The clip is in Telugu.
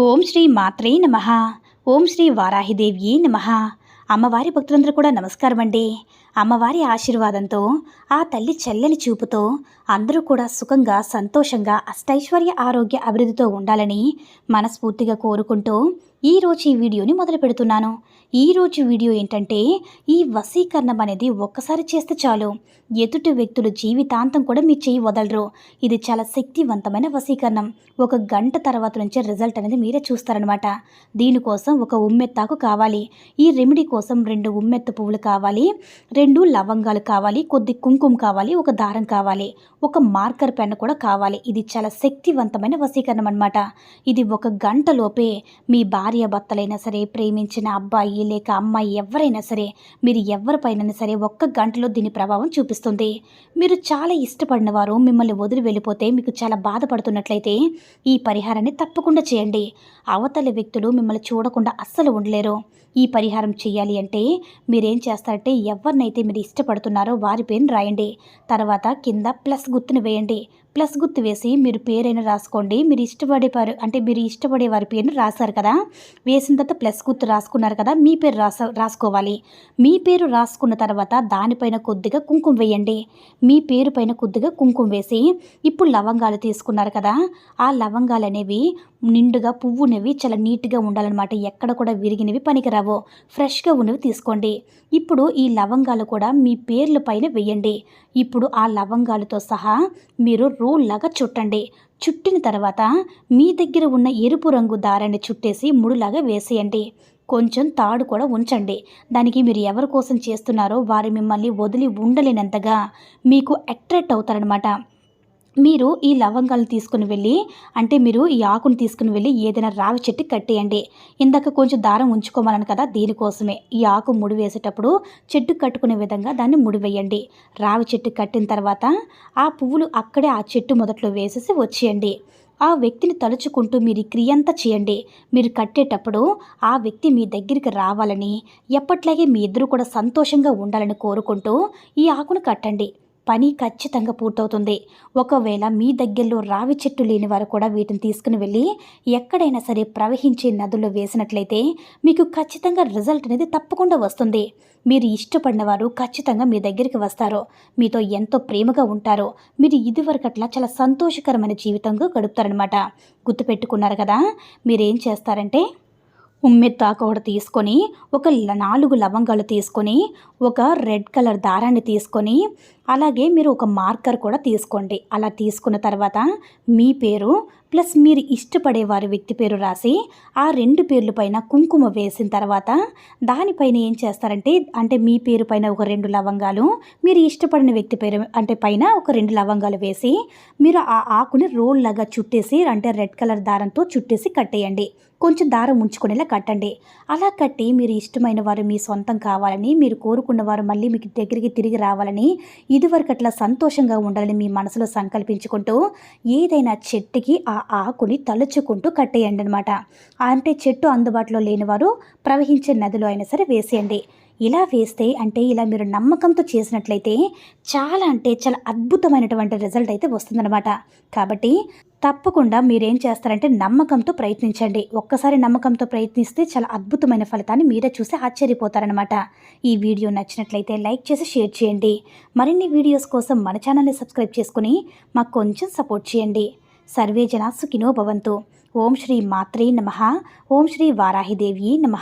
ఓం శ్రీ మాత్రే నమ. ఓం శ్రీ వారాహిదేవి నమ. అమ్మవారి భక్తులందరూ కూడా నమస్కారం అండి. అమ్మవారి ఆశీర్వాదంతో ఆ తల్లి చెల్లని చూపుతో అందరూ కూడా సుఖంగా సంతోషంగా అష్టైశ్వర్య ఆరోగ్య అభివృద్ధితో ఉండాలని మనస్ఫూర్తిగా కోరుకుంటూ ఈరోజు ఈ వీడియోని మొదలు పెడుతున్నాను. ఈరోజు వీడియో ఏంటంటే ఈ వశీకరణం అనేది ఒక్కసారి చేస్తే చాలు. ఎదుటి వ్యక్తులు జీవితాంతం కూడా మీ చేయి వదలరు. ఇది చాలా శక్తివంతమైన వశీకరణం. ఒక గంట తర్వాత నుంచే రిజల్ట్ అనేది మీరే చూస్తారనమాట దీనికోసం ఒక ఉమ్మెత్తాకు కావాలి. ఈ రెమెడీ కోసం రెండు ఉమ్మెత్త పువ్వులు కావాలి. రెండు లవంగాలు కావాలి. కొద్ది కుంకుమ కావాలి. ఒక దారం కావాలి. ఒక మార్కర్ పెన్ కూడా కావాలి. ఇది చాలా శక్తివంతమైన వశీకరణం అనమాట ఇది ఒక గంట లోపే మీ భార్య భర్తలైనా సరే ప్రేమించిన అబ్బాయి లేక అమ్మాయి ఎవరైనా సరే మీరు ఎవరిపైనైనా సరే ఒక్క గంటలో దీని ప్రభావం చూపిస్తుంది. మీరు చాలా ఇష్టపడిన వారు మిమ్మల్ని వదిలి వెళ్ళిపోతే మీకు చాలా బాధపడుతున్నట్లయితే ఈ పరిహారాన్ని తప్పకుండా చేయండి. అవతలి వ్యక్తులు మిమ్మల్ని చూడకుండా అస్సలు ఉండలేరు. ఈ పరిహారం చేయాలి అంటే మీరేం చేస్తారంటే ఎవరినైతే మీరు ఇష్టపడుతున్నారో వారి పేరుని రాయండి. తర్వాత కింద ప్లస్ గుర్తుని వేయండి. ప్లస్ గుర్తు వేసి మీరు పేరైనా రాసుకోండి. మీరు ఇష్టపడే వారు అంటే మీరు ఇష్టపడే వారి పేరును రాశారు కదా? వేసిన తర్వాత ప్లస్ గుర్తు రాసుకున్నారు కదా? మీ పేరు రాస రాసుకోవాలి. మీ పేరు రాసుకున్న తర్వాత దానిపైన కొద్దిగా కుంకుమ వేయండి. మీ పేరు పైన కొద్దిగా కుంకుమ వేసి ఇప్పుడు లవంగాలు తీసుకున్నారు కదా? ఆ లవంగాలు అనేవి నిండుగా పువ్వునవి చాలా నీట్గా ఉండాలన్నమాట. ఎక్కడ కూడా విరిగినవి పనికిరావు. ఫ్రెష్గా ఉన్నవి తీసుకోండి. ఇప్పుడు ఈ లవంగాలు కూడా మీ పేర్ల పైన వేయండి. ఇప్పుడు ఆ లవంగాలతో సహా మీరు రోల్లాగా చుట్టండి. చుట్టిన తర్వాత మీ దగ్గర ఉన్న ఎరుపు రంగు దారాన్ని చుట్టేసి ముడులాగా వేసేయండి. కొంచెం తాడు కూడా ఉంచండి. దానికి మీరు ఎవరి కోసం చేస్తున్నారో వారు మిమ్మల్ని వదిలి ఉండలేనంతగా మీకు అట్రాక్ట్ అవుతారనమాట మీరు ఈ లవంగాలు తీసుకుని వెళ్ళి అంటే మీరు ఈ ఆకును తీసుకుని వెళ్ళి ఏదైనా రావి చెట్టు కట్టేయండి. ఇందాక కొంచెం దారం ఉంచుకోమన్నాను కదా దీనికోసమే. ఈ ఆకు ముడి వేసేటప్పుడు చెట్టు కట్టుకునే విధంగా దాన్ని ముడివేయండి రావి చెట్టు కట్టిన తర్వాత ఆ పువ్వులు అక్కడే ఆ చెట్టు మొదట్లో వేసేసి వచ్చేయండి. ఆ వ్యక్తిని తలుచుకుంటూ మీరు క్రియంతా చేయండి. మీరు కట్టేటప్పుడు ఆ వ్యక్తి మీ దగ్గరికి రావాలని ఎప్పట్లాగే మీ ఇద్దరు కూడా సంతోషంగా ఉండాలని కోరుకుంటూ ఈ ఆకును కట్టండి. పని ఖచ్చితంగా పూర్తవుతుంది. ఒకవేళ మీ దగ్గరలో రావి చెట్టు లేని వారు కూడా వీటిని తీసుకుని వెళ్ళి ఎక్కడైనా సరే ప్రవహించే నదుల్లో వేసినట్లయితే మీకు ఖచ్చితంగా రిజల్ట్ అనేది తప్పకుండా వస్తుంది. మీరు ఇష్టపడిన వారు ఖచ్చితంగా మీ దగ్గరికి వస్తారు. మీతో ఎంతో ప్రేమగా ఉంటారో. మీరు ఇదివరకట్లా చాలా సంతోషకరమైన జీవితంగా గడుపుతారనమాట గుర్తుపెట్టుకున్నారు కదా? మీరేం చేస్తారంటే ఉమ్మెత్తాకు ఒకటి తీసుకొని ఒక నాలుగు లవంగాలు తీసుకొని ఒక రెడ్ కలర్ దారాన్ని తీసుకొని అలాగే మీరు ఒక మార్కర్ కూడా తీసుకోండి. అలా తీసుకున్న తర్వాత మీ పేరు ప్లస్ మీరు ఇష్టపడే వారి వ్యక్తి పేరు రాసి ఆ రెండు పేర్ల పైన కుంకుమ వేసిన తర్వాత దానిపైన ఏం చేస్తారంటే అంటే మీ పేరు పైన ఒక రెండు లవంగాలు మీరు ఇష్టపడిన వ్యక్తి పేరు అంటే పైన ఒక రెండు లవంగాలు వేసి మీరు ఆ ఆకుని రోల్ లాగా చుట్టేసి అంటే రెడ్ కలర్ దారంతో చుట్టేసి కట్టేయండి. కొంచెం దారం ఉంచుకునేలా కట్టండి. అలా కట్టి మీరు ఇష్టమైన వారు మీ సొంతం కావాలని మీరు కోరుకున్న వారు మళ్ళీ మీకు దగ్గరికి తిరిగి రావాలని ఇదివరకు అట్లా సంతోషంగా ఉండాలని మీ మనసులో సంకల్పించుకుంటూ ఏదైనా చెట్టుకి ఆ ఆకుని తలుచుకుంటూ కట్టేయండి అనమాట అంటే చెట్టు అందుబాటులో లేనివారు ప్రవహించే నదిలో అయినా సరే వేసేయండి. ఇలా వేస్తే అంటే ఇలా మీరు నమ్మకంతో చేసినట్లయితే చాలా అంటే చాలా అద్భుతమైనటువంటి రిజల్ట్ అయితే వస్తుందన్నమాట. కాబట్టి తప్పకుండా మీరేం చేస్తారంటే నమ్మకంతో ప్రయత్నించండి. ఒక్కసారి నమ్మకంతో ప్రయత్నిస్తే చాలా అద్భుతమైన ఫలితాన్ని మీరే చూసి ఆశ్చర్యపోతారనమాట ఈ వీడియో నచ్చినట్లయితే లైక్ చేసి షేర్ చేయండి. మరిన్ని వీడియోస్ కోసం మన ఛానల్ని సబ్స్క్రైబ్ చేసుకుని మాకు కొంచెం సపోర్ట్ చేయండి. సర్వే జనా సుఖినో భవంతు. ఓం శ్రీ మాత్రే నమ. ఓం శ్రీ వారాహిదేవి నమ.